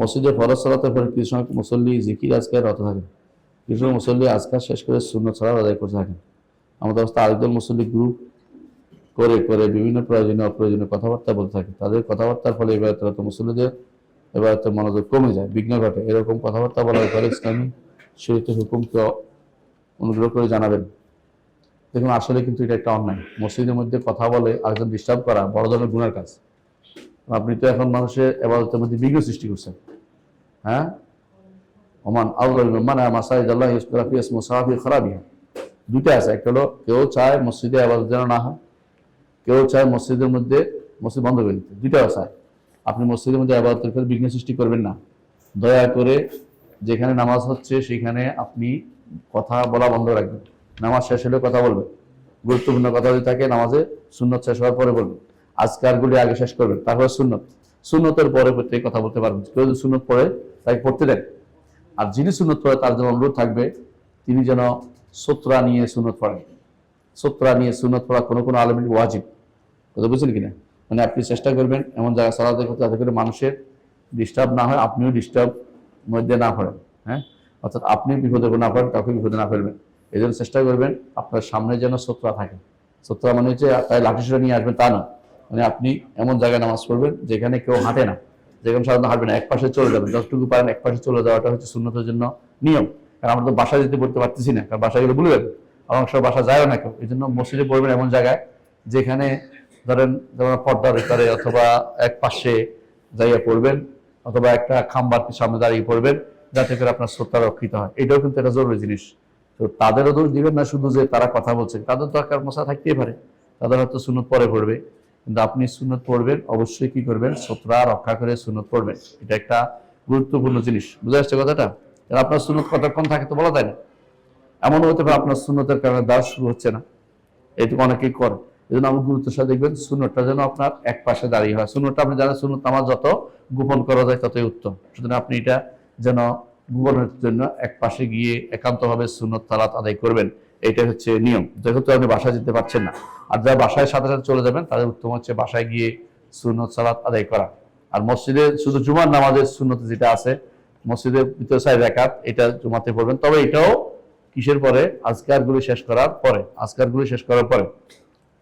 মসজিদে ফরজ সালাতের পরে কিছু সময় মুসল্লি জিকির আজকার রত থাকেন। কিছু মুসল্লি আজকাল শেষ করে শূন্য ছাড়া আদায় করে থাকেন। আমাদের অবস্থা আরেকদল মুসল্লি গ্রুপ করে করে বিভিন্ন প্রয়োজনীয়, অপ্রয়োজনীয় কথাবার্তা বলতে থাকে। তাদের কথাবার্তার ফলে এবার তো মুসল্লিদের এবার তো মনোযোগ কমে যায়, বিঘ্ন ঘটে। এরকম কথাবার্তা বলার পরে ইসলামী শরীরের হুকুমকে অনুগ্রহ করে জানাবেন। দেখুন, আসলে কিন্তু এটা একটা অন্যায়। মসজিদের মধ্যে কথা বলে আরেকজন ডিস্টার্ব করা বড় ধরনের গুণের কাজ। আপনি তো এখন মানুষের এবাদতের মধ্যে বিঘ্ন সৃষ্টি করছেন। হ্যাঁ? ওমান আল্লাহ মানে মাসাইদ আল্লাহ ইসরাফিয়াস মুসাফি খারাপিয়া দুইটা আছে, একটা হলো কেউ চায় মসজিদে আবাদত যেন না হয়, কেউ চায় মসজিদের মধ্যে মসজিদ বন্ধ করে দিতে। দুইটাও চায়। আপনি মসজিদের মধ্যে আবাদতের ক্ষেত্রে বিঘ্ন সৃষ্টি করবেন না। দয়া করে যেখানে নামাজ হচ্ছে সেখানে আপনি কথা বলা বন্ধ রাখবেন। নামাজ শেষ হলে কথা বলবেন। গুরুত্বপূর্ণ কথা যদি থাকে, নামাজে সুন্নত শেষ হওয়ার পরে বলবেন। আজকারগুলি আগে শেষ করবেন, তারপরে সুন্নত। সুন্নতের পরে প্রত্যেক কথা বলতে পারবেন। কেউ যদি সুন্নত পড়ে, তাকে পড়তে দেন। আর যিনি সুন্নত পড়ে, তার জন্য অনুরোধ থাকবে, তিনি যেন সোত্রা নিয়ে সুন্নত পড়েন। সোত্রা নিয়ে সুন্নত পড়া কোনো কোনো আলমের ওয়াজিব। কথা বুঝছেন কিনা? মানে আপনি চেষ্টা করবেন, এমন জায়গায় সালাতে করতে যাতে করে মানুষের ডিস্টার্ব না হয়, আপনিও ডিস্টার্ব মধ্যে না পড়েন হ্যাঁ? অর্থাৎ আপনি বিপদে না পড়েন, কাউকে বিপদে না ফেলবেন। এই জন্য চেষ্টা করবেন, আপনার সামনে যেন সোত্রা থাকে। সোত্রা মানে হচ্ছে, তাই লাঠিসোটা নিয়ে আসবেন, তা না। মানে আপনি এমন জায়গায় নামাজ পড়বেন যেখানে কেউ হাঁটে না। যেখানে সাধারণত হাঁটবে না এক পাশে চলে যাবেন। যতটুকু পারেন এক পাশে চলে যাওয়াটা হচ্ছে শূন্যতার জন্য নিয়ম। কারণ আমরা তো বাসায় যেতে পড়তে পারতেছি না, কারণ বাসায় গেলে ভুলে যাবে। অনেক সময় বাসা যায়ও না কেউ। এই জন্য মসজিদে পড়বেন এমন জায়গায় যেখানে ধরেন যেমন পর্দার ভিতরে অথবা এক পাশে যাইয়া পড়বেন অথবা একটা খাম্বার সামনে দাঁড়িয়ে পড়বেন যাতে করে আপনার শ্রদ্ধা রক্ষিত হয়। এটাও কিন্তু একটা জরুরি জিনিস। তো তাদেরও দোষ দিবেন না, শুধু যে তারা কথা বলছে, তাদের তো একটা মশা থাকতেই পারে। তাদের হয়তো সুনত পরে পড়বে। আপনি সুনত পড়বেন, অবশ্যই কি করবেন? সতরা রক্ষা করে সুনত পড়বেন। এটা একটা গুরুত্বপূর্ণ জিনিস। বুঝে আসছে কথাটা? আপনার সুনত কতক্ষণ থাকে তো বলা যায় না। এমন হতে পারে আপনার সুন্নতের কারণে দাস শুরু হচ্ছে না। এটুকু অনেকেই করে এই জন্য আমি গুরুত্বের সাথে দেখবেন, সুন্নতটা যেন আপনার এক পাশে দাঁড়িয়ে হয়। সুন্নতটা আপনি জানেন, সুন্নত আমার যত গোপন করা যায় ততই উত্তম। সুতরাং আপনি এটা যেন গোপনের জন্য এক পাশে গিয়ে একান্তভাবে সুন্নত তালাত আদায় করবেন। এটা হচ্ছে নিয়ম। যেহেতু আপনি বাসায় যেতে পারছেন না। আর যারা বাসায় সাথে সাথে চলে যাবেন, তাদের উত্তম হচ্ছে বাসায় গিয়ে সুন্নত সালাত আদায় করা। আর মসজিদে শুধু জুমার নামাজের সুন্নত যেটা আছে, মসজিদের ভিতরে সাইড একাত এটা জুমাতে পড়বেন। তবে এটাও কিসের পরে? আজকারগুলো শেষ করার পরে। আজকারগুলো শেষ করার পরে।